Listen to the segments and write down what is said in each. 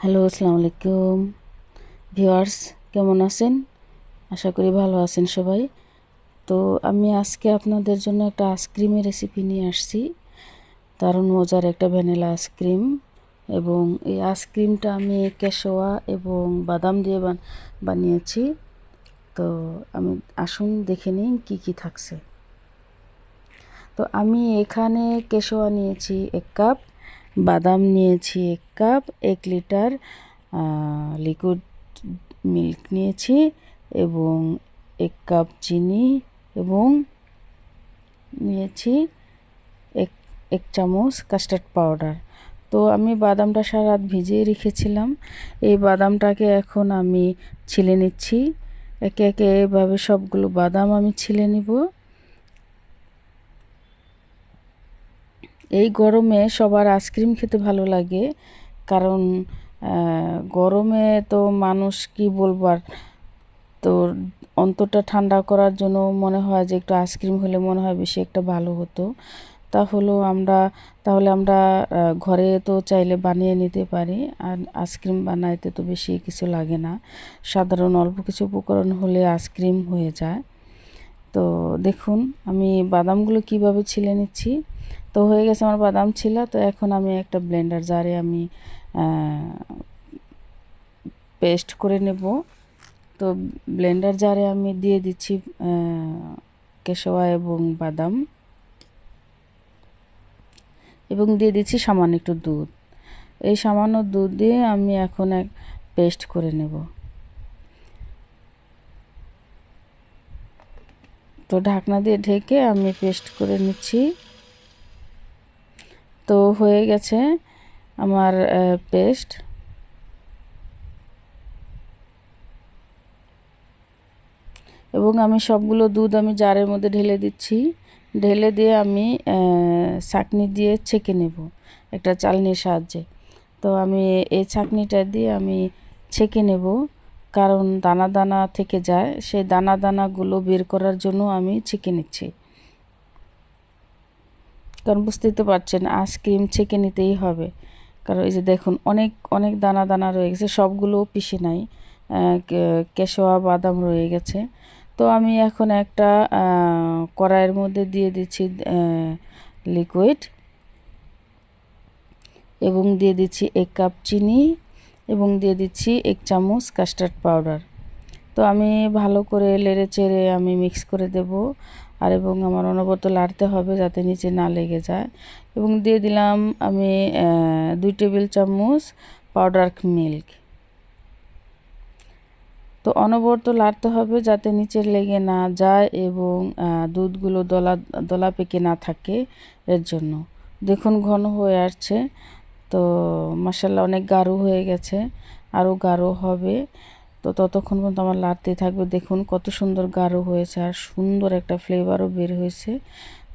Hello, আসসালামু আলাইকুম। Viewers, কেমন আছেন? আশা করি ভালো আছেন সবাই। তো আমি আজকে আপনাদের জন্য একটা আইসক্রিমের রেসিপি নিয়ে আসছি। দারুণ মজার একটা ভ্যানিলা আইসক্রিম এবং এই আইসক্রিমটা আমি কেশোয়া এবং বাদাম দিয়ে বানিয়েছি। তো আমি আসুন দেখে নিন কী কী থাকছে। তো আমি এখানে কেশোয়া নিয়েছি এক কাপ। বাদাম নিয়েছি এক কাপ, এক লিটার লিকুইড মিল্ক নিয়েছি এবং এক কাপ চিনি এবং নিয়েছি এক এক চামচ কাস্টার্ড পাউডার তো আমি বাদামটা সারা রাত ভিজিয়ে রেখেছিলাম। এই বাদামটাকে এখন আমি ছিলে নিচ্ছি। একে একে এভাবে সবগুলো বাদাম আমি ছিলে নিব। এই গরমে সবার আইসক্রিম খেতে ভালো লাগে। কারণ গরমে তো মানুষ, কি বলবার তো অন্তরটা ঠান্ডা করার জন্য মনে হয় যে একটু আইসক্রিম হলে মনে হয় বেশি একটা ভালো হতো। তাহলে আমরা তাহলে আমরা ঘরে তো চাইলে বানিয়ে নিতে পারি, আর আইসক্রিম বানাইতে তো বেশি কিছু লাগে না। সাধারণ অল্প কিছু উপকরণ হলে আইসক্রিম হয়ে যায়। তো দেখুন, আমি বাদামগুলো কীভাবে ছিলে নিচ্ছি। তো হয়ে গেছে আমার বাদাম ছিল, তো এখন আমি একটা ব্লেন্ডার জারে আমি পেস্ট করে নেব। তো ব্লেন্ডার জারে আমি দিয়ে দিচ্ছি কেশোয়া এবং বাদাম। এবং দিয়ে দিচ্ছি সামান্য একটু দুধ। এই সামান্য দুধ দিয়ে আমি এখন এক পেস্ট করে নেব। তো ঢাকনা দিয়ে ঢেকে আমি পেস্ট করে নিচ্ছি। হয়ে গেছে আমার পেস্ট এবং আমি সবগুলো দুধ আমি জারের মধ্যে ঢেলে দিচ্ছি। ঢেলে দিয়ে আমি ছাকনি দিয়ে ছেঁকে নেব একটা চালনির সাহায্যে। তো আমি এই ছাকনিটা দিয়ে আমি ছেঁকে নেব, কারণ দানা দানা থেকে যায়। সেই দানা দানাগুলো বের করার জন্য আমি ছেঁকে নিচ্ছি। কারণ বুঝতেই তো পারছেন আইসক্রিম ছেঁকে নিতেই হবে। কারণ এই যে দেখুন, অনেক অনেক দানা দানা রয়ে গেছে সবগুলো পিষে নাই কেশোয়া, বাদাম রয়ে গেছে। তো আমি এখন একটা কড়াইয়ের মধ্যে দিয়ে দিচ্ছি লিকুইড এবং দিয়ে দিচ্ছি এক কাপ চিনি এবং দিয়ে দিচ্ছি এক চামচ কাস্টার্ড পাউডার তো আমি ভালো করে লেড়ে চেড়ে আমি মিক্স করে দেব। আর এবং আমার অনবরত লাড়তে হবে যাতে নিচে না লেগে যায়। এবং দিয়ে দিলাম আমি দুই টেবিল চামচ পাউডার মিল্ক। তো অনবরত লাড়তে হবে যাতে নিচে লেগে না যায় এবং দুধগুলো দলা দলা পেকে না থাকে এর জন্য। দেখুন, ঘন হয়ে আসছে। তো মশালা অনেক গাঢ় হয়ে গেছে। আরও গাঢ় হবে। তো ততক্ষণ পর্যন্ত আমার লাড়তে থাকবে। দেখুন কত সুন্দর গাঢ় হয়েছে আর সুন্দর একটা ফ্লেভারও বের হয়েছে।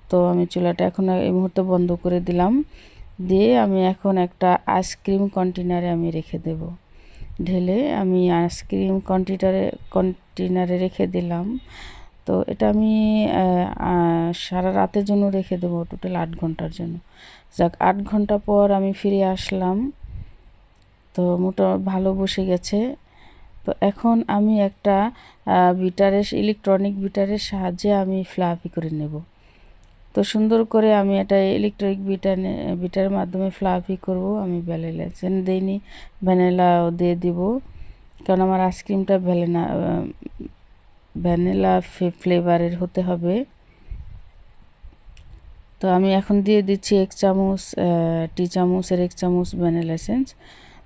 তো আমি চুলাটা এখন এই মুহূর্তে বন্ধ করে দিলাম। দিয়ে আমি এখন একটা আইসক্রিম কন্টেনারে আমি রেখে দেব। ঢেলে আমি আইসক্রিম কন্টেনারে কন্টেনারে রেখে দিলাম। তো এটা আমি সারা রাতের জন্য রেখে দেবো টোটাল আট ঘণ্টার জন্য। যাক, আট ঘণ্টা পর আমি ফিরে আসলাম। তো মোটা, ভালো বসে গেছে। তো এখন আমি একটা বিটারের ইলেকট্রনিক বিটারের সাহায্যে আমি ফ্লাফি করে নেব। তো সুন্দর করে আমি এটা ইলেকট্রিক বিটার বিটারের মাধ্যমে ফ্লাফি করব। আমি ভ্যানিলা সেন দিইনি ভ্যানিলাও দিয়ে দিব। কারণ আমার আইসক্রিমটা ভ্যানিলা ভ্যানিলা ফ্লেভারের হতে হবে। তো আমি এখন দিয়ে দিচ্ছি এক চামচ টি চামচের এক চামচ ভ্যানিলা এসেন্স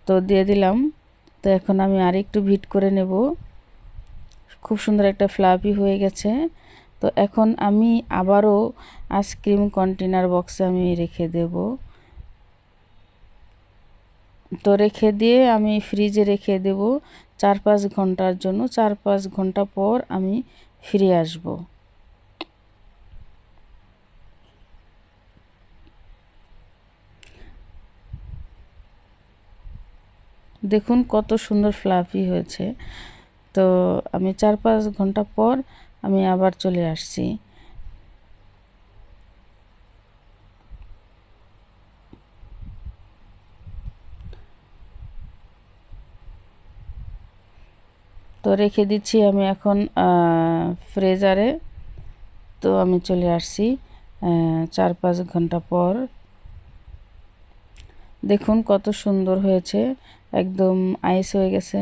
তো দিয়ে দিলাম। তো এখন আমি আরেকটু ভিট করে নেব। খুব সুন্দর একটা ফ্লাফি হয়ে গেছে। তো এখন আমি আবারও আইসক্রিম কন্টেনার বক্সে আমি রেখে দেব। তো রেখে দিয়ে আমি ফ্রিজে রেখে দেব চার পাঁচ ঘণ্টার জন্য। চার পাঁচ ঘণ্টা পর আমি ফিরে আসব। দেখুন কত সুন্দর ফ্লাফি হয়েছে। তো আমি চার পাঁচ ঘণ্টা পর আমি আবার চলে আসছি। তো রেখে দিচ্ছি আমি এখন ফ্রেজারে তো আমি চলে আসছি চার পাঁচ ঘণ্টা পর। দেখুন কত সুন্দর হয়েছে, একদম আইস হয়ে গেছে।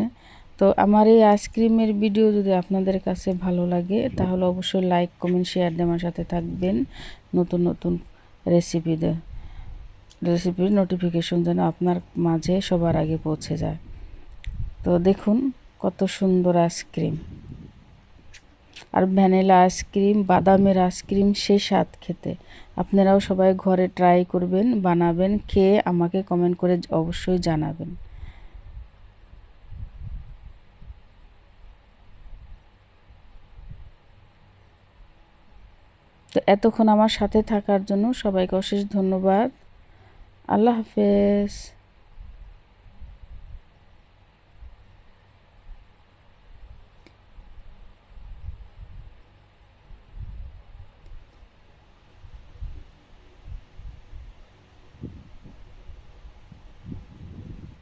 তো আমার এই আইসক্রিমের ভিডিও যদি আপনাদের কাছে ভালো লাগে, তাহলে অবশ্যই লাইক কমেন্ট শেয়ার দিয়ে আমার সাথে থাকবেন। নতুন নতুন রেসিপি দে রেসিপির নোটিফিকেশন যেন আপনার মাঝে সবার আগে পৌঁছে যায়। তো দেখুন কত সুন্দর আইসক্রিম আর ভ্যানিলা আইসক্রিম, বাদামের আইসক্রিম, সে স্বাদ খেতে। আপনারাও সবাই ঘরে ট্রাই করবেন, বানাবেন, খেয়ে আমাকে কমেন্ট করে অবশ্যই জানাবেন। তো এতক্ষণ আমার সাথে থাকার জন্য সবাইকে অশেষ ধন্যবাদ। আল্লাহ হাফেজ।